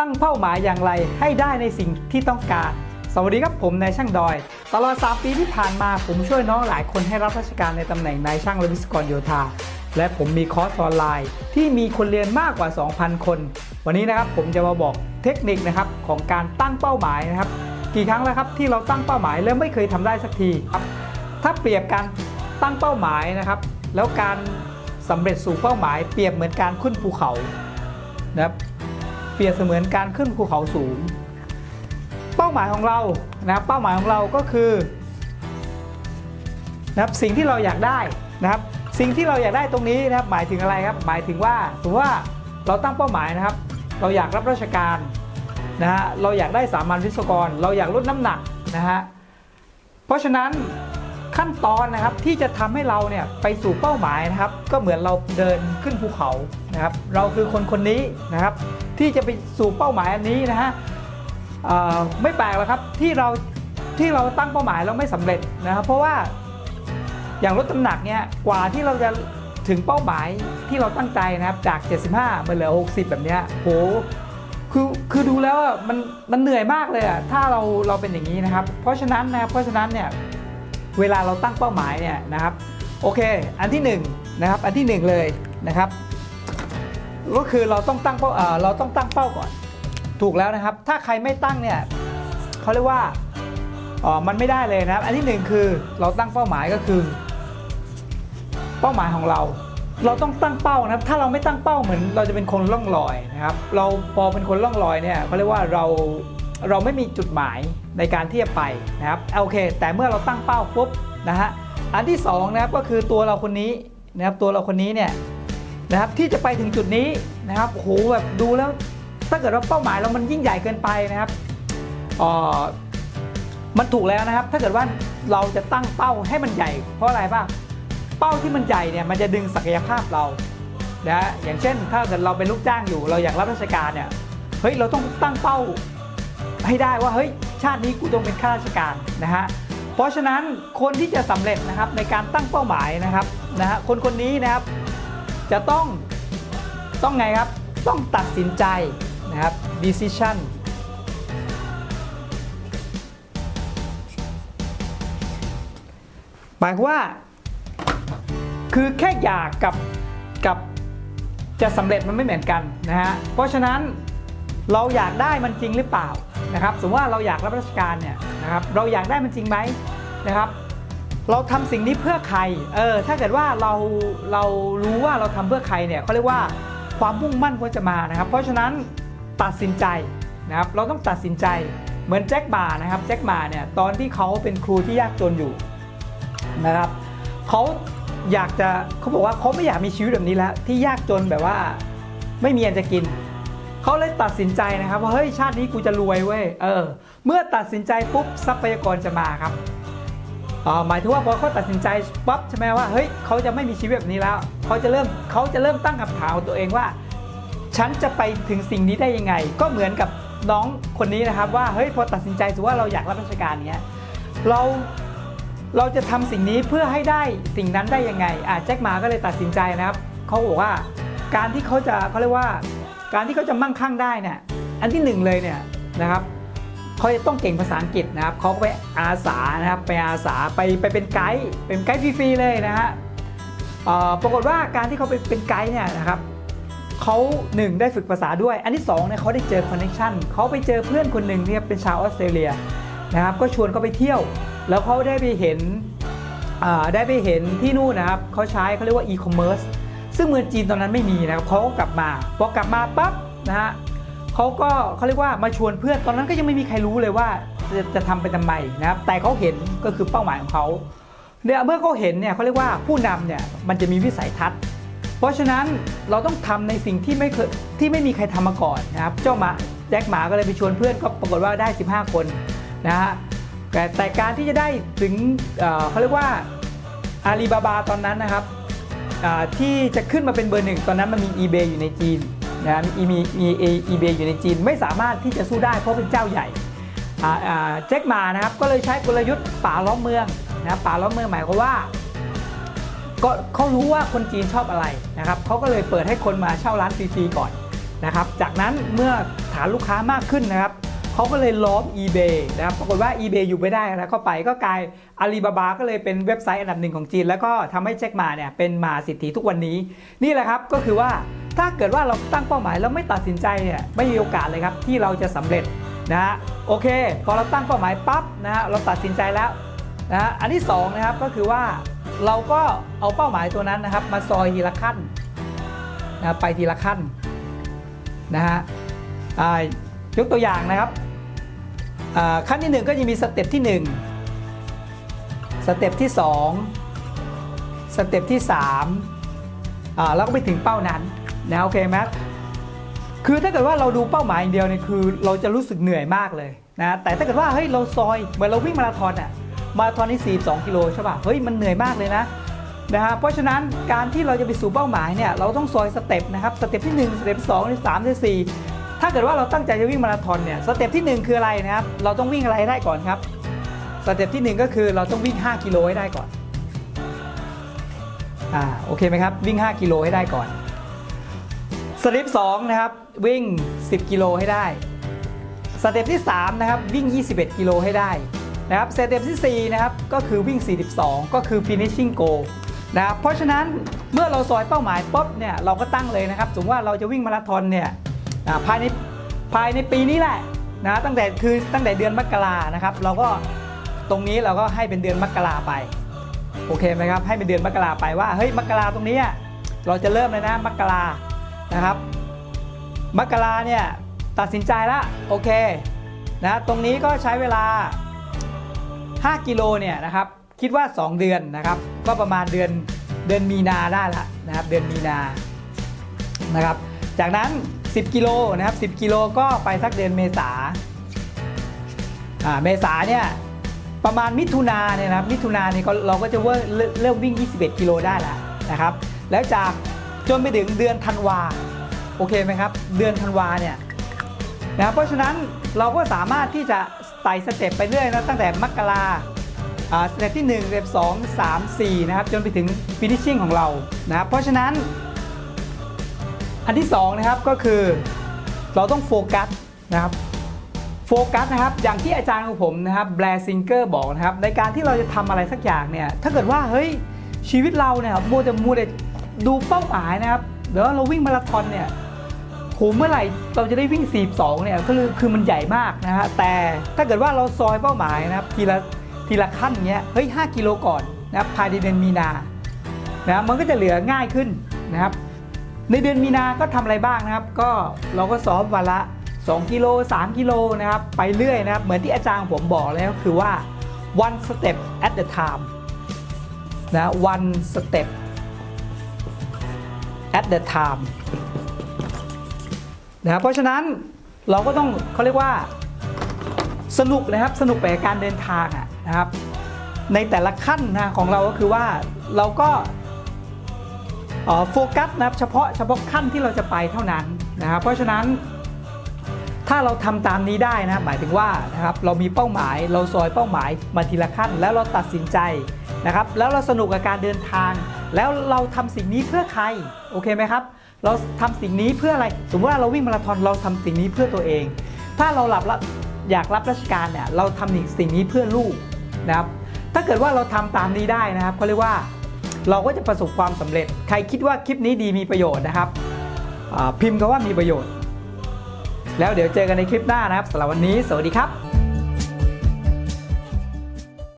ตั้งเป้าหมายอย่างไรให้ได้ในสิ่งที่ต้องการ สวัสดีครับผมนายช่างดอย ตลอด 3 ปีที่ผ่านมาผมช่วยน้องหลายคนให้รับราชการในตำแหน่งนายช่างและวิศวกรโยธา และผมมีคอร์สออนไลน์ ที่มีคนเรียนมากกว่า 2,000 คน วันนี้นะครับผมจะมาบอกเทคนิคนะครับของการตั้งเป้าหมายนะครับ กี่ครั้งแล้วครับที่เราตั้งเป้าหมายแล้วไม่เคยทำได้สักทีครับถ้าเปรียบการตั้งเป้าหมายนะครับ แล้วการสำเร็จสู่เป้าหมาย เปรียบเหมือนการขึ้นภูเขานะครับ รียบเสมือนการขึ้นภูเขาสูง เป้าหมายของเรานะครับเป้าหมายของเราก็คือนะครับสิ่งที่เราอยากได้นะครับสิ่งที่เราอยากได้ตรงนี้นะครับหมายถึงอะไรครับหมายถึงว่าสมมติว่าเราตั้งเป้าหมายนะครับ เราอยากรับราชการนะฮะเราอยากได้สามัญวิศวกร เราอยากลดน้ำหนักนะฮะเพราะฉะนั้น ขั้นตอนนะครับที่จะทำให้เราเนี่ยไปสู่เป้าหมายนะครับ ก็เหมือนเราเดินขึ้นภูเขานะครับ เราคือคนคนนี้นะครับ ที่จะไปสู่เป้าหมายอันนี้นะฮะไม่แปลกหรอกครับที่เราที่เราตั้งเป้าหมายเราไม่สำเร็จนะครับ เพราะว่าอย่างลดน้ำหนักเนี่ยกว่าที่เราจะถึงเป้าหมายที่เราตั้งใจนะครับจาก 75มาเหลือ 60 แบบเนี้ยโหคือคือดูแล้วมันมันเหนื่อยมากเลยอะถ้าเราเราเป็นอย่างนี้นะครับ เพราะฉะนั้นนะครับเพราะฉะนั้นเนี่ย เวลาเราตั้งเป้าหมายเนี่ยนะครับโอเค อันที่หนึ่งนะครับอันที่หนึ่งเลยนะครับ ก็คือเราต้องตั้งเป้าเราต้องตั้งเป้าก่อน ถูกแล้วนะครับ ถ้าใครไม่ตั้งเนี่ยเขาเรียกว่าอ๋อมันไม่ได้เลยนะครับ อันที่หนึ่งคือเราตั้งเป้าหมายก็คือ เป้าหมายของเรา เราต้องตั้งเป้านะครับ ถ้าเราไม่ตั้งเป้าเหมือน เราจะเป็นคนล่องลอยนะครับ เราพอเป็นคนล่องลอยเนี่ยเขาเรียกว่าเรา เราไม่มีจุดหมายในการที่จะไปนะครับโอเค แต่เมื่อเราตั้งเป้าปุ๊บนะฮะอันที่สองนะครับก็คือตัวเราคนนี้นะครับตัวเราคนนี้เนี่ยนะครับที่จะไปถึงจุดนี้นะครับโหแบบดูแล้วถ้าเกิดว่าเป้าหมายเรามันยิ่งใหญ่เกินไปนะครับอ่อมันถูกแล้วนะครับ ถ้าเกิดว่าเราจะตั้งเป้าให้มันใหญ่ เพราะอะไรบ้าเป้าที่มันใหญ่เนี่ยมันจะดึงศักยภาพเรานะอย่างเช่น ถ้าเกิดเราเป็นลูกจ้างอยู่ เราอยากรับราชการเนี่ยเฮ้ยเราต้องตั้งเป้า ให้ได้ว่าเฮ้ยชาตินี้กูต้องเป็นข้าราชการนะฮะเพราะฉะนั้นคนที่จะสำเร็จนะครับในการตั้งเป้าหมายนะครับนะฮะคนคนนี้นะครับจะต้องต้องไงครับต้องตัดสินใจนะครับ decision หมายว่า คือแค่อยากกับกับจะสำเร็จมันไม่เหมือนกันนะฮะเพราะฉะนั้นเราอยากได้มันจริงหรือเปล่า นะครับสมมติว่าเราอยากรับราชการเนี่ยนะครับเราอยากได้มันจริงไหมนะครับ เราทำสิ่งนี้เพื่อใครเออถ้าเกิดว่าเราเรารู้ว่าเราทำเพื่อใครเนี่ยเขาเรียกว่าความมุ่งมั่นควรจะมานะครับ เพราะฉะนั้นตัดสินใจนะครับเราต้องตัดสินใจเหมือนแจ็คหมานะครับแจ็คหมาเนี่ยตอนที่เขาเป็นครูที่ยากจนอยู่นะครับเขาอยากจะเขาบอกว่าเขาไม่อยากมีชีวิตแบบนี้แล้ว ที่ยากจนแบบว่าไม่มีอันจะกิน เขาเลยตัดสินใจนะครับว่าเฮ้ยชาตินี้กูจะรวยเว้ยเออ เมื่อตัดสินใจปุ๊บทรัพยากรจะมาครับอ่าหมายถึงว่าพอเขาตัดสินใจปั๊บใช่ไหมว่าเฮ้ยเขาจะไม่มีชีวิตแบบนี้แล้วเขาจะเริ่มเขาจะเริ่มตั้งคำถามตัวเองว่า ฉันจะไปถึงสิ่งนี้ได้ยังไง ก็เหมือนกับน้องคนนี้นะครับว่าเฮ้ยพอตัดสินใจถือว่าเราอยากรับราชการเนี้ยเราเราจะทำสิ่งนี้เพื่อให้ได้สิ่งนั้นได้ยังไงอ่าแจ็คหมาก็เลยตัดสินใจนะครับเขาบอกว่าการที่เขาจะเขาเรียกว่า การที่เขาจะมั่งคั่งได้เนี่ยอันที่หนึ่งเลยเนี่ยนะครับเขาจะต้องเก่งภาษาอังกฤษนะครับเขาก็ไปอาสานะครับไปอาสาไปไปเป็นไกด์เป็นไกด์ฟรีๆเลยนะฮะปรากฏว่าการที่เขาไปเป็นไกด์เนี่ยนะครับเขาหนึ่งได้ฝึกภาษาด้วย อันที่สองเนี่ยเขาได้เจอคอนเนคชั่นเขาไปเจอเพื่อนคนหนึ่งที่เป็นชาวออสเตรเลียนะครับก็ชวนเขาไปเที่ยว แล้วเขาได้ไปเห็นอ่าได้ไปเห็นที่นู่นนะครับเขาใช้เขาเรียกว่าอีคอมเมิร์ซ ซึ่งเมืองจีนตอนนั้นไม่มีนะครับเขาก็กลับมาพอกลับมาปั๊บนะฮะเขาก็เขาเรียกว่ามาชวนเพื่อนตอนนั้นก็ยังไม่มีใครรู้เลยว่าจะจะทำไปทำไมนะครับแต่เขาเห็นก็คือเป้าหมายของเขาเนี่ยเมื่อเขาเห็นเนี่ยเขาเรียกว่าผู้นำเนี่ยมันจะมีวิสัยทัศน์ เพราะฉะนั้นเราต้องทำในสิ่งที่ไม่เคยที่ไม่มีใครทำมาก่อนนะครับเจ้าหมาแจ็คหมาก็เลยไปชวนเพื่อนก็ปรากฏว่าได้ 15 คนนะฮะแต่แต่การที่จะได้ถึงเเขาเรียกว่าอาลีบาบาตอนนั้นนะครับ ที่จะขึ้นมาเป็นเบอร์หนึ่งตอนนั้นมันมี eBay อยู่ในจีนนะมีมีมี eBay อยู่ในจีน ไม่สามารถที่จะสู้ได้เพราะเป็นเจ้าใหญ่อ่าอ่าแจ็คมานะครับก็เลยใช้กลยุทธ์ป่าล้อมเมืองนะป่าล้อมเมืองหมายความว่าก็เขารู้ว่าคนจีนชอบอะไรนะครับเขาก็เลยเปิดให้คนมาเช่าร้านฟรีๆก่อนนะครับจากนั้นเมื่อฐานลูกค้ามากขึ้นนะครับ เขาก็เลยล้อม eBay นะครับปรากฏว่า eBay อยู่ไม่ได้แล้วเข้าไปก็กลายอาลีบาบาก็เลยเป็นเว็บไซต์อันดับหนึ่งของจีน แล้วก็ทำให้แจ็คหมาเนี่ยเป็นมาสิทธิทุกวันนี้ นี่แหละครับก็คือว่าถ้าเกิดว่าเราตั้งเป้าหมายแล้วไม่ตัดสินใจเนี่ยไม่มีโอกาสเลยครับที่เราจะสำเร็จนะฮะโอเค พอเราตั้งเป้าหมายปั๊บนะฮะเราตัดสินใจแล้วนะฮะอันที่สองนะครับก็คือว่าเราก็เอาเป้าหมายตัวนั้นนะครับ มาซอยทีละขั้นนะไปทีละขั้นนะฮะ ยกตัวอย่างนะครับขั้นที่หนึ่งก็จะมีสเต็ปที่หนึ่งสเต็ปที่สองสเต็ปที่สามแล้วก็ไปถึงเป้านั้นนะโอเคไหมคือถ้าเกิดว่าเราดูเป้าหมายอย่างเดียวเนี่ยคือเราจะรู้สึกเหนื่อยมากเลยนะแต่ถ้าเกิดว่าเฮ้ยเราซอยเหมือนเราวิ่งมาราธอนอะมาราธอนนี่42กิโลใช่ป่ะเฮ้ยมันเหนื่อยมากเลยนะนะฮะเพราะฉะนั้นการที่เราจะไปสู่เป้าหมายเนี่ยเราต้องซอยสเต็ปนะครับสเต็ปที่ 1 สเต็ปที่2ที่3ที่สี่ ถ้าเกิดว่าเราตั้งใจจะวิ่งมาราธอนเนี่ยสเต็ปที่ 1 คืออะไรนะครับ เราต้องวิ่งอะไรได้ก่อนครับสเต็ปที่ 1 ก็คือเราต้องวิ่ง 5 กิโลให้ได้ก่อนอ่าโอเคไหมครับวิ่ง 5 กิโลให้ได้ก่อนสเต็ป2นะครับวิ่ง 10 กิโลให้ได้สเต็ปที่3นะครับวิ่ง 21 กิโลให้ได้นะครับสเต็ปที่4นะครับก็คือวิ่ง 42 ก็คือ finishing goal นะครับเพราะฉะนั้นเมื่อเราซอยเป้าหมายปุ๊บเนี่ยเราก็ตั้งเลยนะครับสมมติว่าเราจะวิ่งมาราธอนเนี่ย ภายในภายในปีนี้แหละนะตั้งแต่คือตั้งแต่เดือนมกรานะครับ เราก็ตรงนี้เราก็ให้เป็นเดือนมกราไปโอเคไหมครับให้เป็นเดือนมกราไปว่าเฮ้ยมกราตรงนี้อะเราจะเริ่มเลยนะมกรานะครับ มกราเนี่ยตัดสินใจแล้วโอเคนะตรงนี้ก็ใช้เวลา 5 กิโลเนี่ยนะครับคิดว่า 2 เดือนนะครับ ก็ประมาณเดือนเดือนมีนาได้ละนะครับเดือนมีนานะครับ จากนั้น 10 กิโลนะครับ10 กิโลก็ไปสักเดือนเมษาอ่าเมษาเนี่ยประมาณมิถุนาเนี่ยนะครับมิถุนาเนี่ยก็เราก็จะเริ่มเริ่มวิ่ง 21 กิโลได้แล้วนะครับ แล้วจากจนไปถึงเดือนธันวาโอเคไหมครับเดือนธันวาเนี่ยนะเพราะฉะนั้นเราก็สามารถที่จะไต่สเต็ปไปเรื่อยนะตั้งแต่มกราอ่าสเต็ปที่1สเต็ป2 3 4นะครับจนไปถึงฟินิชชิ่งของเรานะครับเพราะฉะนั้น อันที่2นะครับก็คือเราต้องโฟกัสนะครับโฟกัสนะครับอย่างที่อาจารย์ของผมนะครับแบร์ซิงเกอร์บอกนะครับในการที่เราจะทำอะไรสักอย่างเนี่ยถ้าเกิดว่าเฮ้ยชีวิตเราเนี่ยมัวแต่มัวแต่ดูเป้าหมายนะครับเดี๋ยวเราวิ่งมาราธอนเนี่ยโหเมื่อไหร่เราจะได้วิ่ง 42 เนี่ยก็คือคือมันใหญ่มากนะฮะแต่ถ้าเกิดว่าเราซอยเป้าหมายนะครับทีละทีละขั้นเงี้ยเฮ้ย 5 กิโลก่อนนะครับภายในเดือนมีนานะมันก็จะเหลือง่ายขึ้นนะครับ ในเดือนมีนาก็ทำอะไรบ้างนะครับ ก็เราก็ซ้อมวันละ 2 กิโล 3 กิโลนะครับไปเรื่อยนะครับ เหมือนที่อาจารย์ผมบอกแล้วคือว่า one step at the time นะ one step at the time นะครับเพราะฉะนั้นเราก็ต้องเขาเรียกว่าสนุกนะครับสนุกไปกับการเดินทางอะนะครับ ในแต่ละขั้นนะของเราก็คือว่าเราก็ โฟกัสนะครับเฉพาะเฉพาะขั้นที่เราจะไปเท่านั้นนะครับเพราะฉะนั้นถ้าเราทำตามนี้ได้นะหมายถึงว่านะครับเรามีเป้าหมายเราซอยเป้าหมายมาทีละขั้น แล้วเราตัดสินใจนะครับแล้วเราสนุกกับการเดินทาง แล้วเราทำสิ่งนี้เพื่อใครโอเคไหมครับ เราทำสิ่งนี้เพื่ออะไร สมมติว่าเราวิ่งมาราธอนเราทำสิ่งนี้เพื่อตัวเอง ถ้าเราหลับลอยากรับราชการเนี่ยเราทำสิ่งนี้เพื่อลูกนะครับถ้าเกิดว่าเราทำตามนี้ได้นะครับเขาเรียกว่า เราก็จะประสบความสำเร็จ ใครคิดว่าคลิปนี้ดีมีประโยชน์นะครับ พิมพ์คำว่ามีประโยชน์ แล้วเดี๋ยวเจอกันในคลิปหน้านะครับสำหรับวันนี้ สวัสดีครับ